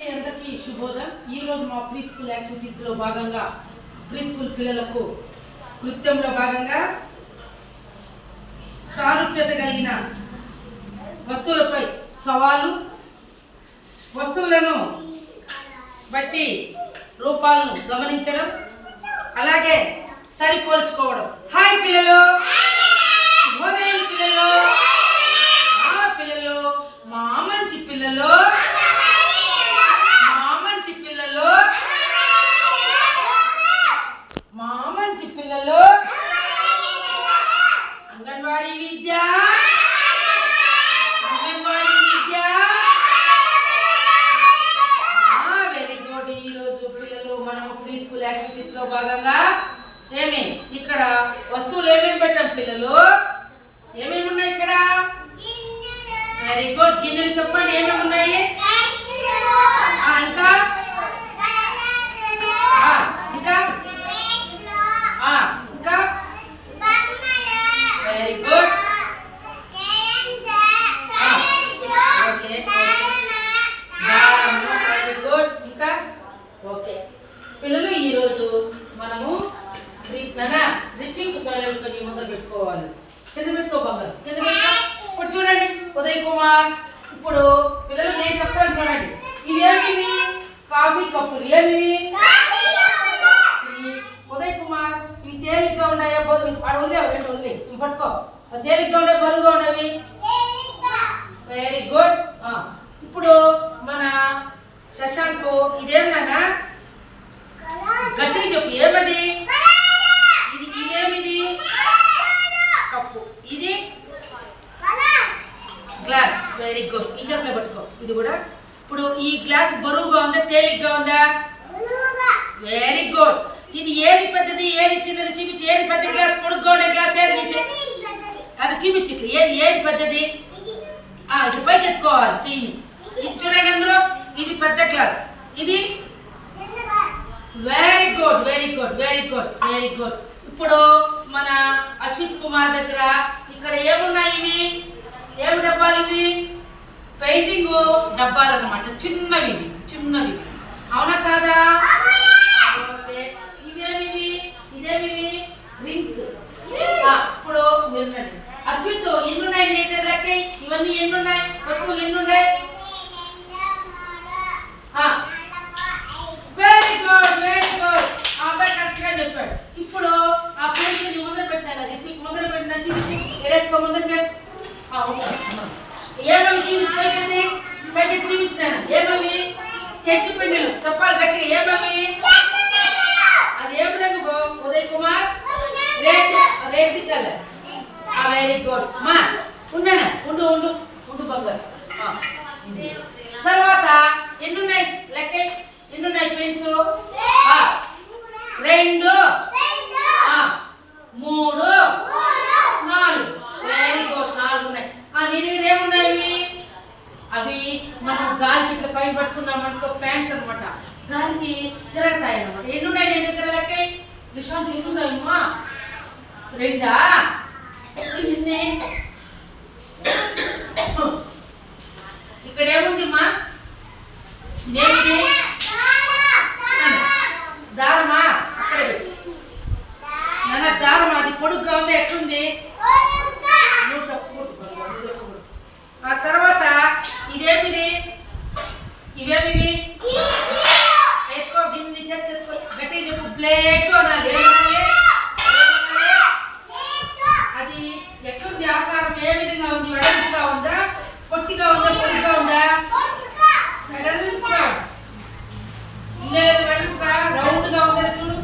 అందరికీ శుభోదయం. ఈరోజు మా ప్రీ స్కూల్ యాక్టివిటీస్లో భాగంగా ప్రీ స్కూల్ పిల్లలకు కృత్యంలో భాగంగా సారూప్యత కలిగిన వస్తువులపై సవాలు వస్తువులను బట్టి రూపాలను గమనించడం అలాగే సరిపోల్చుకోవడం. హాయ్ పిల్లలు శుభోదయం పిల్లలు ఆ పిల్లలు మా మంచి పిల్లలు మా మంచి పిల్లలు మా మంచి పిల్లలు అంగన్వాడీ విద్య అంగన్వాడీ విద్య వెరీ గుడ్ ఈరోజు పిల్లలు మనం ప్రీ స్కూల్ యాక్టివిటీస్లో భాగంగా ఏమి? ఇక్కడ వస్తువులు ఏమేమి పెట్టాం పిల్లలు? ఏమేమి ఉన్నాయి ఇక్కడ? వెరీ గుడ్ గిన్నెలు చెప్పండి ఏమేమి ఉన్నాయి? ఇంకా ఆ, ఇంకా ఆ, ఇంకా వెరీ గుడ్ ఓకే దారము వెరీ గుడ్ ఇంకా ఓకే పిల్లలు ఈరోజు మనము నానా రిత్విక్ సోలతో మొదలు పెట్టుకోవాలి కింద పెట్టుకో బంగారు కింద పెట్టుకో ఇప్పుడు చూడండి ఉదయ్ కుమార్ ఇప్పుడు పిల్లలు నేను చెప్తాను చూడండి ఇవి ఏమివి కాఫీ కప్పులు ఏమివి ఉదయ్ కుమార్ ఇవి తేలిగ్గా ఉన్నాయా? బరువు అక్కడ వదిలే రెండు వదిలే. ఇవి పట్టుకో. తేలిగ్గా ఉన్నాయి? బరువుగా ఉన్నవి? వెరీ గుడ్ ఇప్పుడు మన శశాంక్ ఇదేం నాన్న? గట్టిగా చెప్పు. ఏమది? ఇది ఇదేమిది? కప్పు. ఇది? గ్లాస్ వెరీ గుడ్ ఈ చేతిలో పట్టుకో. ఇది కూడా ఇప్పుడు ఈ గ్లాస్ బరువుగా ఉందా తేలిగ్గా ఉందా? వెరీ గుడ్ ఇది ఏది పెద్దది ఏది చిన్నది? చూపించి. ఏది పెద్ద గ్లాస్? పొడుగ్గా ఉండే గ్లాస్ ఏది. అది చూపించి. ఏది ఏది పెద్దది? ఇట్లా పైకి ఎత్తుకోవాలి. చెయ్యిని ఇది. చూడండి అందులో. ఇది పెద్ద గ్లాస్. ఇది? Very good very good very good very good ఇప్పుడు మన అశ్విత్ కుమార్ దగ్గర ఇక్కడ ఏమున్నాయి ఇవి? ఏమి డబ్బాలు ఇవి? పెయింటింగ్ డబ్బాలు అన్నమాట చిన్నవి చిన్నవి. అవునా కాదా? ఇవేమివి? ఇదేమివి? రింగ్స్. ఇప్పుడు వినండి అశ్విత్ ఎన్ని ఉన్నాయి నీ దగ్గర ఇవన్నీ ఎన్ని ఉన్నాయి వస్తువులు ఎన్ని ఉన్నాయి వెరీ గుడ్ వెరీ గుడ్ ఆ అబ్బాయి కరెక్ట్గా చెప్పాడు. ఇప్పుడు ఆ ప్లేస్ని ముందర పెట్టాను అది. ముందర పెట్టిన చిన్న ఎరేసుకో ముందర కేసు ఏమవి చూపించి పైకి పైకి చూపించినాను ఏమవి స్కెచ్ పెన్నులు చెప్పాలి గట్టిగా ఏమవి అది ఏం రంగు Uday Kumar? Red red colour ఆ వెరీ గుడ్ మా ఉన్నానా ఉండు ఉండు. ఉండు బంగారు. తర్వాత ఎన్ని ఉన్నాయి లెక్క ఎన్ని ఉన్నాయి పెన్స్ రెండు మూడు నాలుగు వెరీ గుడ్ నాలుగు ఉన్నాయి ఆ నీ దగ్గర ఏమున్నాయి ఇవి? అవి మనం గాలికి ఇట్లా పైన పట్టుకున్నాం అనుకో ఫ్యాన్స్ అన్నమాట గాలికి తిరగతాయి అన్నమాట ఎన్ని ఉన్నాయి నీ దగ్గర లెక్క నిశాంత్ ఎన్ని ఉన్నాయి అమ్మా రెండా ఎన్ని ఇక్కడ ఏముంది మా. ఏమిటి దారమా? అక్కడ. నాన్న దారం అది పొడుగ్గా ఉంది? ఎట్లుంది నువ్వు చెప్పకూడదు నువ్వు చెప్పకూడదు. ఆ తర్వాత ఇదేమిది ఇవేమివి వేసుకో దీన్ని చేతి చేసుకో గట్టిగా చెప్పు ప్లేట్ అనాలి ఏమనాలి? ఏమనాలి? అది ఎట్లుంది? ఏ విధంగా ఉంది? వెడల్పుగా ఉందా? పొట్టిగా ఉందా? పొట్టిగా ఉందా? వెడల్పుగా. ఉందా లేదా వెడల్పుగా? రౌండ్గా ఉందా చూడు.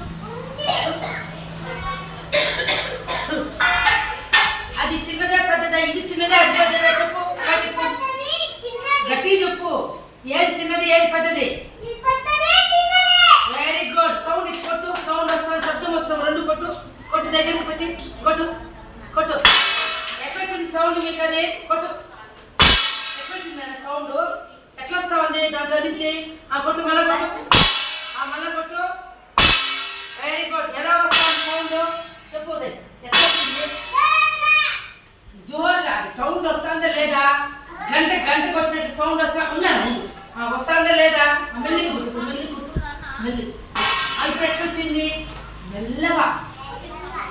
అది చిన్నదా పెద్దదా ఇది చిన్నదా అది పెద్దదా చెప్పు. గట్టిగా చెప్పు. ఏది చిన్నది ఏది పెద్దది? సౌండ్ మీకు అది. కొట్టు ఎట్లొచ్చిందన్న సౌండ్? ఎట్లా వస్తా ఉంది దాంట్లో నుంచి. ఆ కొట్టు మల్ల కొట్టు ఆ మల్ల కొట్టు వెరీ గుడ్ ఎలా వస్తాను సౌండ్? చెప్పదే ఎట్లా జోరుగా సౌండ్ వస్తుందా లేదా? గంట గంట కొట్టినట్టు సౌండ్ వస్తా ఉన్నాను వస్తుందా లేదా? మెల్లి కుట్టు మెల్లి మెల్లి. ఇప్పుడు ఎట్లొచ్చింది మెల్లగా.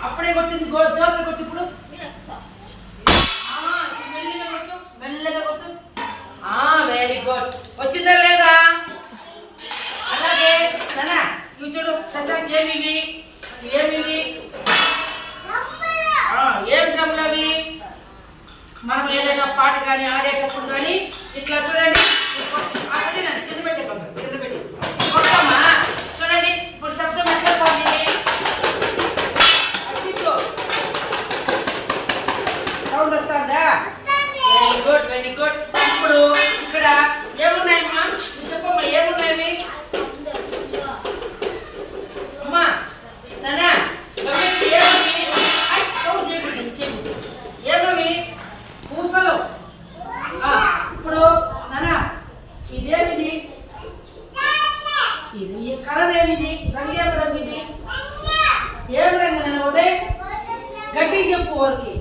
అప్పుడే కొట్టింది జోత కొట్టి ఇప్పుడు. వెరీ గుడ్ వచ్చిందా లేదా? అలాగే నానా ఇవి చూడు శశాంక్ ఏమివి? ఏమివి? ఏం డ్రమ్లవి మనం ఏదైనా పాట కానీ ఆడేటప్పుడు కానీ ఇట్లా చూడండి. కింద పెట్టే కింద పెట్టి. చూడండి ఇప్పుడు శబ్దం ఎట్లా సాగింది? సౌండ్ వస్తుందా? వెరీ గుడ్ వెరీ గుడ్ ఇప్పుడు ఇక్కడ ఏమున్నాయమ్మా చెప్పమ్మా ఏమున్నాయి? అమ్మా నానా గమ్మెట్టి ఏమవి సౌండ్ చేయకూడదు చేయకూడదు ఏమవి పూసలు. ఇప్పుడు నానా ఇదేమిది? ఇది కలర్ ఏమిది రంగు ఏమి రంగు ఇది ఏం రంగు నేను ఉదయం? గట్టిగా చెప్పు వాళ్ళకి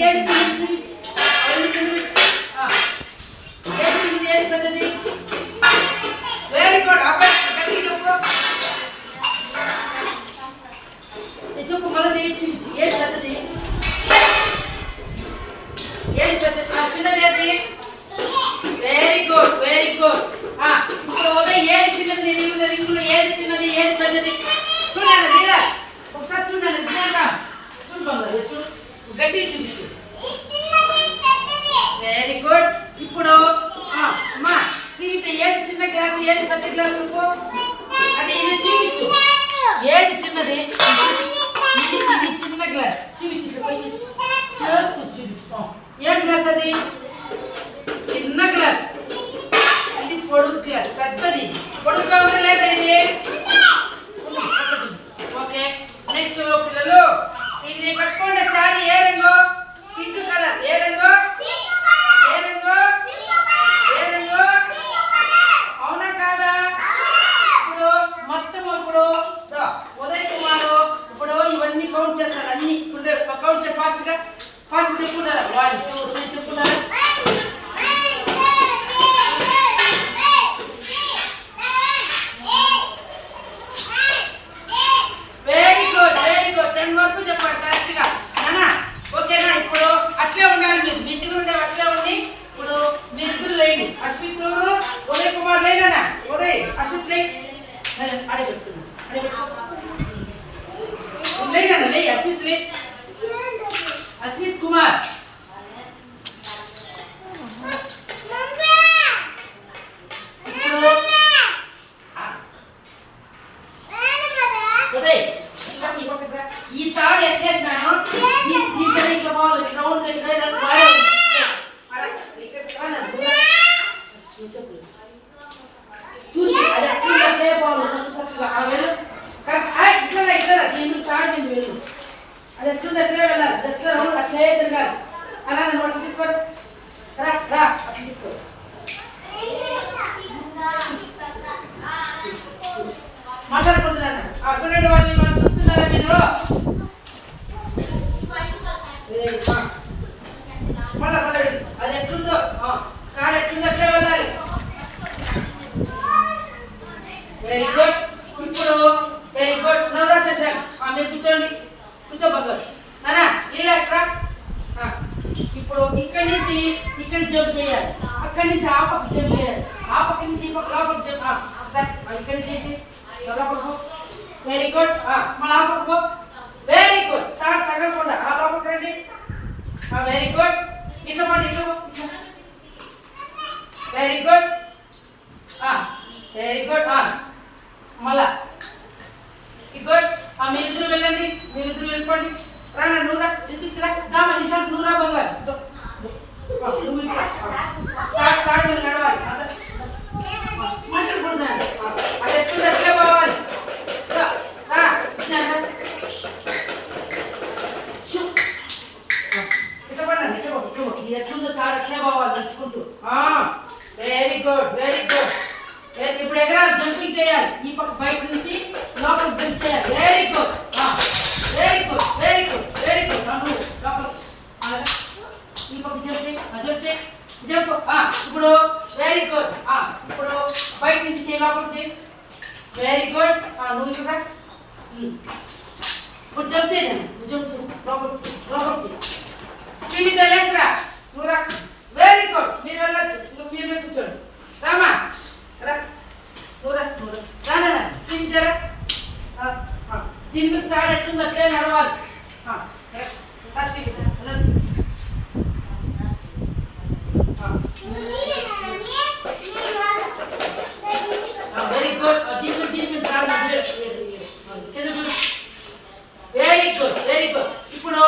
ఏది ఏది పెద్దది వెరీ గుడ్ అబ్బాయి చెప్పు మళ్ళీ చేయించి ఏది పెద్దది ఏది పెద్దది చిన్నది ఏది వెరీ గుడ్ వెరీ గుడ్ ఇప్పుడు ఏది చిన్నది రింగులు రింగులు ఏది చిన్నది ఏది అదే ఇది చిన్న గ్లాస్ చూపించు చూపించు ఏం గ్లాస్ అది ¡Ore! ¡Asustre! ¡Ore! ¡Ore! ¡Ore! ¡Ore! ¡Ore! ¡Ore! ¡Ore! అలా నోటి తీసుకోరు రా రా అప్పుడు తీసుకోరు మాట్లాడుకుంటున్నాను చూడండి వాళ్ళు మనం చూస్తున్నారా మీరు? మళ్ళా మళ్ళీ అది ఎట్లుందో? కాడ ఎట్లుందో అట్లే వెళ్ళాలి వెరీ గుడ్ చేయాలి ఇక్కడ జంప్ చేయాలి. అక్కడి నుంచి ఆ పక్క జంప్ చేయాలి. ఆ పక్క నుంచి ఈ పక్క లోపల జంప్ ఇక్కడ నుంచి లోపలకు వెరీ గుడ్ మళ్ళీ మన లోపలకు వెరీ గుడ్ తాగ తగ్గకుండా ఆ లోపలికి రండి. వెరీ గుడ్ ఇట్లా పండి ఇట్లా వెరీ గుడ్ వెరీ గుడ్ మళ్ళా. గుడ్ ఆ మీరు వెళ్ళండి. మీరు వెళ్ళిపోండి. రా నూరా. ఎందుకు ఇక్కడ దా మనిషి నూరా బంగారు. తాడు నడవాలి జంప్. ఇప్పుడు వెరీ గుడ్ ఇప్పుడు బయట నుంచి చేయి లోపలికి వెరీ గుడ్ నువ్వు ఇక్కడ ఇప్పుడు జంప్ చేయండి నువ్వు జంప్ చేయి. లోపలికి చేయి లోపలికి చేయి శ్రీవిద్య లేసరా నువ్వు రా. వెరీ గుడ్ మీరు వెళ్ళొచ్చు. నువ్వు మీరు కూర్చోండి. రామా. రా. నువ్వు రా. నువ్వు రా. రా శ్రీవిద్య రా. దీని మీద సాడ్ ఎట్లుంది? అట్లే నడవాలి. ఆ, Srividya good. Aziza did me bravo. Very good. Very good. ఇప్పుడు